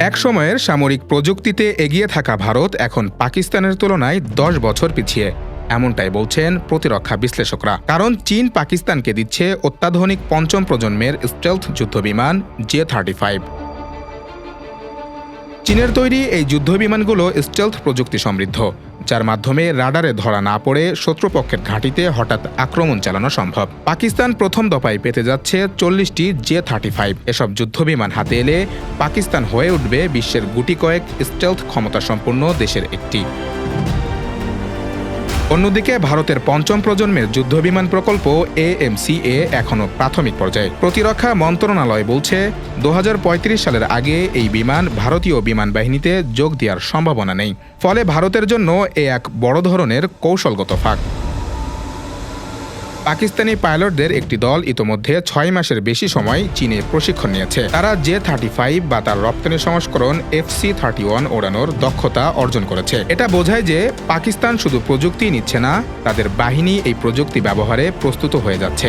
এক সময়ের সামরিক প্রযুক্তিতে এগিয়ে থাকা ভারত এখন পাকিস্তানের তুলনায় দশ বছর পিছিয়ে। এমনটাই বলছেন প্রতিরক্ষা বিশ্লেষকরা। কারণ চীন পাকিস্তানকে দিচ্ছে অত্যাধুনিক পঞ্চম প্রজন্মের স্টেলথ যুদ্ধবিমান জে থার্টি ফাইভ। চীনের তৈরি এই যুদ্ধবিমানগুলো স্টেলথ প্রযুক্তি সমৃদ্ধ, যার মাধ্যমে রাডারে ধরা না পড়ে শত্রুপক্ষের ঘাঁটিতে হঠাৎ আক্রমণ চালানো সম্ভব। পাকিস্তান প্রথম দফায় পেতে যাচ্ছে চল্লিশটি জে থার্টি ফাইভ। এসব যুদ্ধবিমান হাতে এলে পাকিস্তান হয়ে উঠবে বিশ্বের গুটি কয়েক স্টেলথ ক্ষমতাসম্পন্ন দেশের একটি। অন্যদিকে ভারতের পঞ্চম প্রজন্মের যুদ্ধবিমান প্রকল্প এএমসিএ এখনও প্রাথমিক পর্যায়ে। প্রতিরক্ষা মন্ত্রণালয় বলছে, দু হাজার পঁয়ত্রিশ সালের আগে এই বিমান ভারতীয় বিমান বাহিনীতে যোগ দেওয়ার সম্ভাবনা নেই। ফলে ভারতের জন্য এ এক বড় ধরনের কৌশলগত ফাঁক। পাকিস্তানি পাইলটদের একটি দল ইতোমধ্যে ছয় মাসের বেশি সময় চীনে প্রশিক্ষণ নিয়েছে। তারা জে থার্টি ফাইভ বা তার রপ্তানি সংস্করণ এফ সি থার্টি ওয়ান ওড়ানোর দক্ষতা অর্জন করেছে। এটা বোঝায় যে পাকিস্তান শুধু প্রযুক্তি নিচ্ছে না, তাদের বাহিনী এই প্রযুক্তি ব্যবহারে প্রস্তুত হয়ে যাচ্ছে।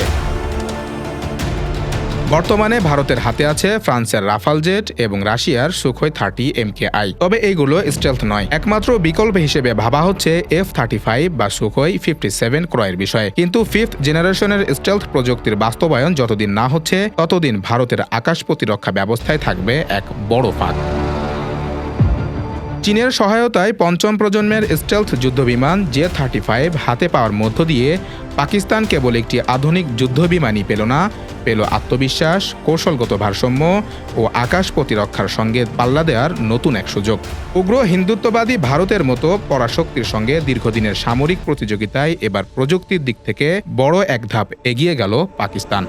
বর্তমানে ভারতের হাতে আছে ফ্রান্সের রাফাল জেট এবং রাশিয়ার সুখই থার্টি এমকে আই তবে এইগুলো স্টেলথ নয়। একমাত্র বিকল্প হিসেবে ভাবা হচ্ছে এফ থার্টি ফাইভ বা সুখই ফিফটি সেভেন ক্রয়ের বিষয়ে। কিন্তু ফিফথ জেনারেশনের স্টেলথ প্রযুক্তির বাস্তবায়ন যতদিন না হচ্ছে, ততদিন ভারতের আকাশ প্রতিরক্ষা ব্যবস্থায় থাকবে এক বড় ফাঁক চীনের সহায়তায় পঞ্চম প্রজন্মের স্টেলথ যুদ্ধবিমান জে থার্টি ফাইভ হাতে পাওয়ার মধ্য দিয়ে পাকিস্তান কেবল একটি আধুনিক যুদ্ধবিমানই পেল না, পেল আত্মবিশ্বাস, কৌশলগত ভারসাম্য ও আকাশ প্রতিরক্ষার সঙ্গে পাল্লা দেওয়ার নতুন এক সুযোগ। উগ্র হিন্দুত্ববাদী ভারতের মতো পরাশক্তির সঙ্গে দীর্ঘদিনের সামরিক প্রতিযোগিতায় এবার প্রযুক্তির দিক থেকে বড় এক ধাপ এগিয়ে গেল পাকিস্তান।